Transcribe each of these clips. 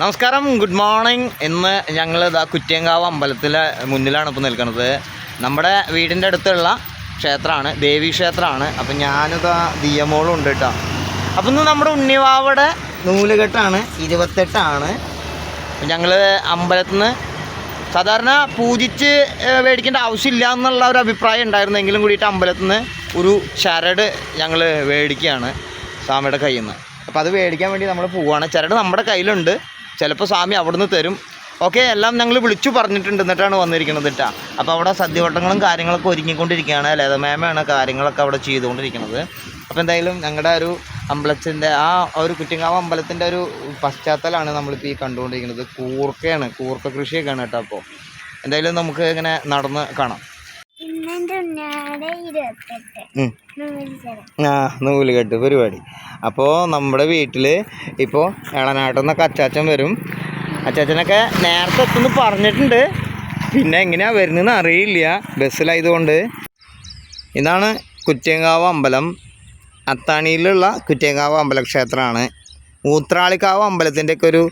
നമസ്കാരം good morning ഇന്ന് ഞങ്ങൾ ഇതാ കുറ്റിയങ്കാവ് അമ്പലത്തിലെ മുന്നിലാണ് ഇപ്പോൾ നിൽക്കുന്നത്. നമ്മുടെ വീടിന്റെ അടുത്തുള്ള ക്ഷേത്രമാണ് ദേവി ക്ഷേത്രമാണ്. അപ്പം ഞാനിതാ ദിയമോളും ഉണ്ട് കേട്ടോ അപ്പം ഇന്ന് നമ്മുടെ ഉണ്ണിവാവയുടെ നൂലുകെട്ടാണ് ഇരുപത്തെട്ടാണ്. ഞങ്ങൾ അമ്പലത്തിൽ നിന്ന് സാധാരണ പൂജിച്ച് മേടിക്കേണ്ട ആവശ്യമില്ല എന്നുള്ള ഒരു അഭിപ്രായം ഉണ്ടായിരുന്നെങ്കിലും കൂടിയിട്ട് അമ്പലത്തിൽ നിന്ന് ഒരു ചരട് ഞങ്ങൾ മേടിക്കുകയാണ് സ്വാമിയുടെ കയ്യിൽ നിന്ന് അപ്പോൾ അത് മേടിക്കാൻ വേണ്ടി നമ്മൾ പോവുകയാണ് ചരട് നമ്മുടെ കയ്യിലുണ്ട്. ചിലപ്പോൾ സ്വാമി അവിടുന്ന് തരും. ഓക്കെ എല്ലാം ഞങ്ങൾ വിളിച്ചു പറഞ്ഞിട്ടുണ്ട് എന്നിട്ടാണ് വന്നിരിക്കുന്നത് കേട്ടോ അപ്പോൾ അവിടെ സദ്യവട്ടങ്ങളും കാര്യങ്ങളൊക്കെ ഒരുങ്ങിക്കൊണ്ടിരിക്കുകയാണ് ലതമേമയാണ് കാര്യങ്ങളൊക്കെ അവിടെ ചെയ്തുകൊണ്ടിരിക്കുന്നത്. അപ്പോൾ എന്തായാലും ഞങ്ങളുടെ ഒരു അമ്പലത്തിന്റെ ആ ഒരു കുറ്റിങ്ങാവ് അമ്പലത്തിന്റെ ഒരു പശ്ചാത്തലമാണ് നമ്മളിപ്പോൾ ഈ കണ്ടുകൊണ്ടിരിക്കുന്നത്. കൂർക്കയാണ് കൂർക്ക കൃഷിയൊക്കെയാണ് കേട്ടോ അപ്പോൾ എന്തായാലും നമുക്ക് ഇങ്ങനെ നടന്ന് കാണാം. ഉണ്ണാടെ നൂൽ കെട്ട് ആ പരിപാടി. അപ്പോൾ നമ്മുടെ വീട്ടിൽ ഇപ്പോൾ ഇളനാട്ടിൽ നിന്നൊക്കെ അച്ചാച്ചൻ വരും. അച്ചാച്ചനൊക്കെ നേരത്തെ എത്തുന്നു പറഞ്ഞിട്ടുണ്ട്. പിന്നെ എങ്ങനെയാണ് വരുന്നതെന്ന് അറിയില്ല. ബസ്സിലായതുകൊണ്ട്. ഇതാണ് കുറ്റിയങ്കാവ് അമ്പലം. അത്താണിയിലുള്ള കുറ്റിയങ്കാവ് അമ്പലക്ഷേത്രമാണ് ഊത്രാളിക്കാവ് അമ്പലത്തിന്റെയൊക്കെ ഒരു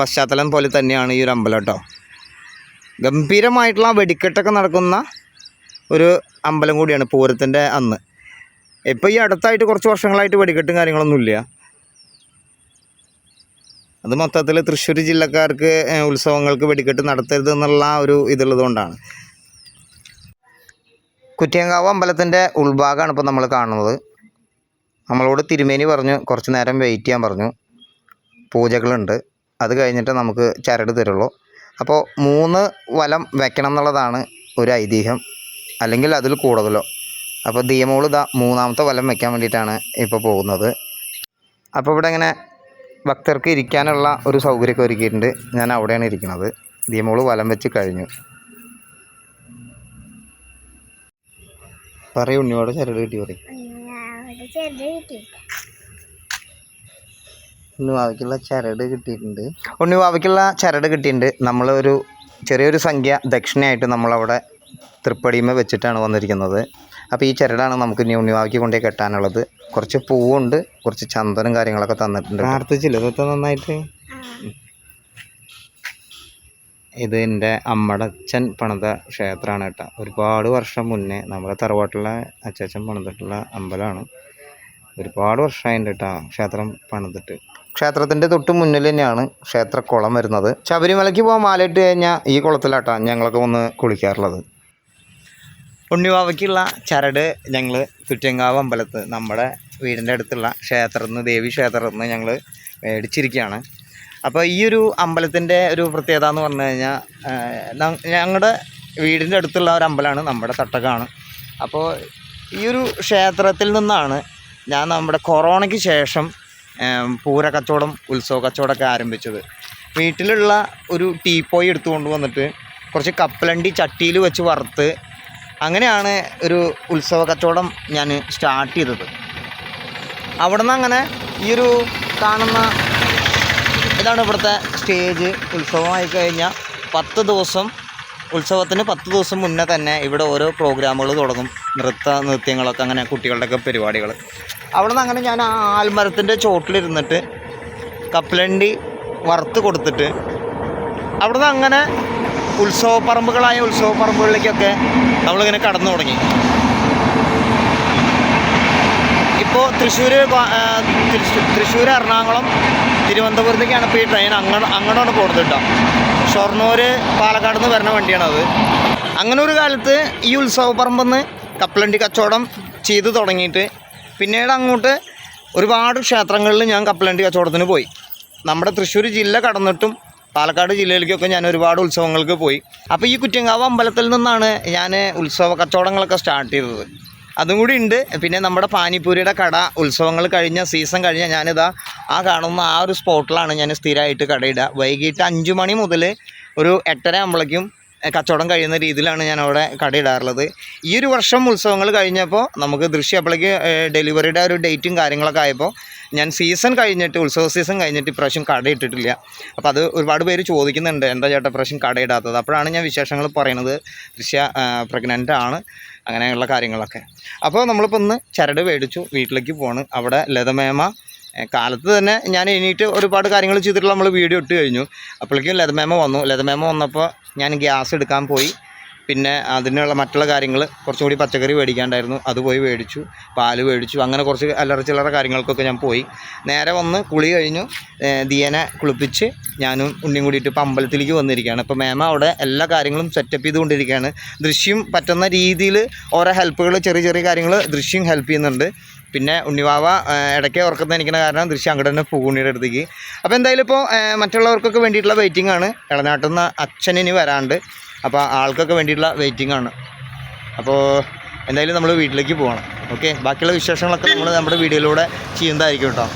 പശ്ചാത്തലം പോലെ തന്നെയാണ് ഈ ഒരു അമ്പലം കേട്ടോ. ഗംഭീരമായിട്ടുള്ള വെടിക്കെട്ടൊക്കെ നടക്കുന്ന ഒരു അമ്പലം കൂടിയാണ് പൂരത്തിന്റെ അന്ന്. ഇപ്പോൾ ഈ അടുത്തായിട്ട് കുറച്ച് വർഷങ്ങളായിട്ട് വെടിക്കെട്ടും കാര്യങ്ങളൊന്നുമില്ല അത് മൊത്തത്തിൽ തൃശ്ശൂർ ജില്ലക്കാർക്ക് ഉത്സവങ്ങൾക്ക് വെടിക്കെട്ട് നടത്തരുത് എന്നുള്ള ഒരു ഇതുള്ളത് കൊണ്ടാണ്. കുറ്റിയങ്കാവ് അമ്പലത്തിന്റെ ഉൾഭാഗമാണ് ഇപ്പോൾ നമ്മൾ കാണുന്നത്. നമ്മളോട് തിരുമേനി പറഞ്ഞു കുറച്ച് നേരം വെയിറ്റ് ചെയ്യാൻ പറഞ്ഞു. പൂജകളുണ്ട്. അത് കഴിഞ്ഞിട്ട് നമുക്ക് ചരട് തരുള്ളൂ. അപ്പോൾ മൂന്ന് വലം വെക്കണം എന്നുള്ളതാണ് ഒരു ഐതിഹ്യം. അല്ലെങ്കിൽ അതിൽ കൂടുതലോ. അപ്പോൾ ദിയമോൾ ഇതാ മൂന്നാമത്തെ വലം വയ്ക്കാൻ വേണ്ടിയിട്ടാണ് ഇപ്പോൾ പോകുന്നത്. അപ്പോൾ ഇവിടെ ഇങ്ങനെ ഭക്തർക്ക് ഇരിക്കാനുള്ള ഒരു സൗകര്യമൊക്കെ ഒരുക്കിയിട്ടുണ്ട്. ഞാൻ അവിടെയാണ് ഇരിക്കുന്നത്. ദിയമോൾ വലം വെച്ച് കഴിഞ്ഞു. പറയൂ ഉണ്ണിയോട് ചരട് കിട്ടി പറയും. ഉണ്ണിവാവയ്ക്കുള്ള ചരട് കിട്ടിയിട്ടുണ്ട്. ഉണ്ണിവാവയ്ക്കുള്ള ചരട് കിട്ടിയിട്ടുണ്ട്. നമ്മളൊരു ചെറിയൊരു സംഖ്യ ദക്ഷിണയായിട്ട് നമ്മളവിടെ തൃപ്പടിമ വെച്ചിട്ടാണ് വന്നിരിക്കുന്നത്. അപ്പോൾ ഈ ചരടാണ് നമുക്ക് ഇനി കൊണ്ടേ കെട്ടാനുള്ളത്. കുറച്ച് പൂവുണ്ട് കുറച്ച് ചന്ദനം കാര്യങ്ങളൊക്കെ തന്നിട്ടുണ്ട് പ്രാർത്ഥിച്ചില്ല? ഇതൊക്കെ നന്നായിട്ട്? ഇത് എന്റെ അമ്മയുടെ അച്ഛൻ പണിത ക്ഷേത്രമാണ് കേട്ടോ. ഒരുപാട് വർഷം മുന്നേ നമ്മുടെ തറവാട്ടിലെ അച്ഛൻ പണിതിട്ടുള്ള അമ്പലമാണ്. ഒരുപാട് വർഷമായിട്ടുണ്ട് കേട്ടോ ക്ഷേത്രം പണിതിട്ട്. ക്ഷേത്രത്തിന്റെ തൊട്ട് മുന്നിൽ തന്നെയാണ് ക്ഷേത്രക്കുളം വരുന്നത്. ശബരിമലയ്ക്ക് പോകാൻ മാലയിട്ട് കഴിഞ്ഞാൽ ഈ കുളത്തിലാട്ടാ ഞങ്ങളൊക്കെ വന്ന് കുളിക്കാറുള്ളത്. ഉണ്ണിവാവയ്ക്കുള്ള ചരട് ഞങ്ങൾ തുറ്റങ്കാവ് അമ്പലത്ത് നമ്മുടെ വീടിന്റെ അടുത്തുള്ള ക്ഷേത്രത്തിൽ നിന്ന് ദേവി ക്ഷേത്രത്തിൽ നിന്ന് ഞങ്ങൾ മേടിച്ചിരിക്കുകയാണ്. അപ്പോൾ ഈ ഒരു അമ്പലത്തിന്റെ ഒരു പ്രത്യേകത എന്ന് പറഞ്ഞു കഴിഞ്ഞാൽ ഞങ്ങളുടെ വീടിന്റെ അടുത്തുള്ള ഒരു അമ്പലമാണ് നമ്മുടെ തട്ടകാണ്. അപ്പോൾ ഈ ഒരു ക്ഷേത്രത്തിൽ നിന്നാണ് ഞാൻ നമ്മുടെ കൊറോണയ്ക്ക് ശേഷം പൂര കച്ചവടം ഉത്സവ കച്ചവടമൊക്കെ ആരംഭിച്ചത്. വീട്ടിലുള്ള ഒരു ടീപ്പോയി എടുത്തുകൊണ്ട് വന്നിട്ട് കുറച്ച് കപ്പലണ്ടി ചട്ടിയിൽ വെച്ച് വറുത്ത് അങ്ങനെയാണ് ഒരു ഉത്സവ കച്ചവടം ഞാൻ സ്റ്റാർട്ട് ചെയ്തത്. അവിടെ നിന്ന് അങ്ങനെ ഈ ഒരു കാണുന്ന ഇതാണ് ഇവിടുത്തെ സ്റ്റേജ്. ഉത്സവമായി കഴിഞ്ഞാൽ പത്ത് ദിവസം ഉത്സവത്തിന് പത്ത് ദിവസം മുന്നേ തന്നെ ഇവിടെ ഓരോ പ്രോഗ്രാമുകൾ തുടങ്ങും. നൃത്ത നൃത്യങ്ങളൊക്കെ അങ്ങനെ കുട്ടികളുടെയൊക്കെ പരിപാടികൾ. അവിടെ നിന്ന് അങ്ങനെ ഞാൻ ആ ആൽമരത്തിന്റെ ചോട്ടിലിരുന്നിട്ട് കപ്പലണ്ടി വറുത്ത് കൊടുത്തിട്ട് അവിടെ നിന്ന് അങ്ങനെ ഉത്സവപ്പറമ്പുകളായ ഉത്സവപ്പറമ്പുകളിലേക്കൊക്കെ നമ്മളിങ്ങനെ കടന്നു തുടങ്ങി. ഇപ്പോൾ തൃശ്ശൂർ തൃശ്ശൂർ എറണാകുളം തിരുവനന്തപുരത്തേക്കാണ് ഇപ്പോൾ ഈ ട്രെയിൻ അങ്ങോട്ട് അങ്ങോട്ടാണ് പോകുന്നത് കേട്ടോ. ഷൊർണൂർ പാലക്കാട് നിന്ന് വരുന്ന വണ്ടിയാണത് അങ്ങനെ ഒരു കാലത്ത് ഈ ഉത്സവപ്പറമ്പെന്ന് കപ്പലണ്ടി കച്ചവടം ചെയ്തു തുടങ്ങിയിട്ട് പിന്നീട് അങ്ങോട്ട് ഒരുപാട് ക്ഷേത്രങ്ങളിൽ ഞാൻ കപ്പലണ്ടി കച്ചവടത്തിന് പോയി. നമ്മുടെ തൃശ്ശൂർ ജില്ല കടന്നിട്ടും പാലക്കാട് ജില്ലയിലേക്കൊക്കെ ഞാൻ ഒരുപാട് ഉത്സവങ്ങൾക്ക് പോയി. അപ്പോൾ ഈ കുറ്റിയങ്കാവ് അമ്പലത്തിൽ നിന്നാണ് ഞാൻ ഉത്സവ കച്ചവടങ്ങളൊക്കെ സ്റ്റാർട്ട് ചെയ്തത്. അതും കൂടി ഉണ്ട്. പിന്നെ നമ്മുടെ പാനിപ്പൂരിയുടെ കട ഉത്സവങ്ങൾ കഴിഞ്ഞ സീസൺ കഴിഞ്ഞ ഞാനിതാ ആ കാണുന്ന ആ ഒരു സ്പോട്ടിലാണ് ഞാൻ സ്ഥിരമായിട്ട് കടയിടുക വൈകിട്ട് അഞ്ച് മണി മുതൽ ഒരു എട്ടര ആകുമ്പോഴേക്കും കച്ചവടം കഴിയുന്ന രീതിയിലാണ് ഞാൻ അവിടെ കടയിടാറുള്ളത് ഈ ഒരു വർഷം ഉത്സവങ്ങൾ കഴിഞ്ഞപ്പോൾ നമുക്ക് ദൃശ്യം അപ്പോഴേക്ക് ഡെലിവറിയുടെ ഒരു ഡേറ്റും കാര്യങ്ങളൊക്കെ ആയപ്പോൾ ഞാൻ സീസൺ കഴിഞ്ഞിട്ട് ഉത്സവ സീസൺ കഴിഞ്ഞിട്ട് ഇപ്രാവശ്യം കട ഇട്ടിട്ടില്ല. അപ്പോൾ അത് ഒരുപാട് പേര് ചോദിക്കുന്നുണ്ട് എന്താ ചേട്ടാ ഇപ്രാവശ്യം കടയിടാത്തത് അപ്പോഴാണ് ഞാൻ വിശേഷങ്ങൾ പറയുന്നത് ദൃശ്യ പ്രഗ്നന്റ് ആണ്. അങ്ങനെയുള്ള കാര്യങ്ങളൊക്കെ. അപ്പോൾ നമ്മളിപ്പോൾ ഇന്ന് ചരട് മേടിച്ചു വീട്ടിലേക്ക് പോണ്. അവിടെ ലതമേമ കാലത്ത് തന്നെ ഞാൻ എണീറ്റ് ഒരുപാട് കാര്യങ്ങൾ ചെയ്തിട്ടുള്ള നമ്മൾ വീഡിയോ ഇട്ട് കഴിഞ്ഞു. അപ്പോഴേക്കും ലതമേമ വന്നു. ലതമേമ വന്നപ്പോൾ ഞാൻ ഗ്യാസ് എടുക്കാൻ പോയി. പിന്നെ അതിനുള്ള മറ്റുള്ള കാര്യങ്ങൾ കുറച്ചുകൂടി പച്ചക്കറി മേടിക്കാണ്ടായിരുന്നു. അത് പോയി മേടിച്ചു പാൽ മേടിച്ചു അങ്ങനെ കുറച്ച് അല്ലറ ചില്ലറ കാര്യങ്ങൾക്കൊക്കെ ഞാൻ പോയി. നേരെ വന്ന് കുളി കഴിഞ്ഞു. ദിയനെ കുളിപ്പിച്ച് ഞാനും ഉണ്ണിയും കൂടിയിട്ട് ഇപ്പോൾ അമ്പലത്തിലേക്ക് വന്നിരിക്കുകയാണ്. അപ്പോൾ മേമ അവിടെ എല്ലാ കാര്യങ്ങളും സെറ്റപ്പ് ചെയ്തുകൊണ്ടിരിക്കുകയാണ്. ദൃശ്യം പറ്റുന്ന രീതിയിൽ ഓരോ ഹെൽപ്പുകൾ ചെറിയ ചെറിയ കാര്യങ്ങൾ ദൃശ്യം ഹെൽപ്പ് ചെയ്യുന്നുണ്ട്. പിന്നെ ഉണ്ണിവാവ ഇടയ്ക്ക് ഉറക്കുന്ന എനിക്കുന്ന കാരണം ദൃശ്യം അങ്ങോട്ട് തന്നെ പൂണിയുടെ അടുത്തേക്ക്. അപ്പോൾ എന്തായാലും ഇപ്പോൾ മറ്റുള്ളവർക്കൊക്കെ വേണ്ടിയിട്ടുള്ള വെയിറ്റിംഗ് ആണ്. ഇളനാട്ടിൽ നിന്ന് അച്ഛനിനി വരാണ്ട്. അപ്പോൾ ആൾക്കൊക്കെ വേണ്ടിയിട്ടുള്ള വെയിറ്റിംഗ് ആണ്. അപ്പോൾ എന്തായാലും നമ്മൾ വീട്ടിലേക്ക് പോകണം. ഓക്കെ ബാക്കിയുള്ള വിശേഷങ്ങളൊക്കെ നമ്മൾ നമ്മുടെ വീഡിയോയിലൂടെ ചെയ്യുന്നതായിരിക്കും കേട്ടോ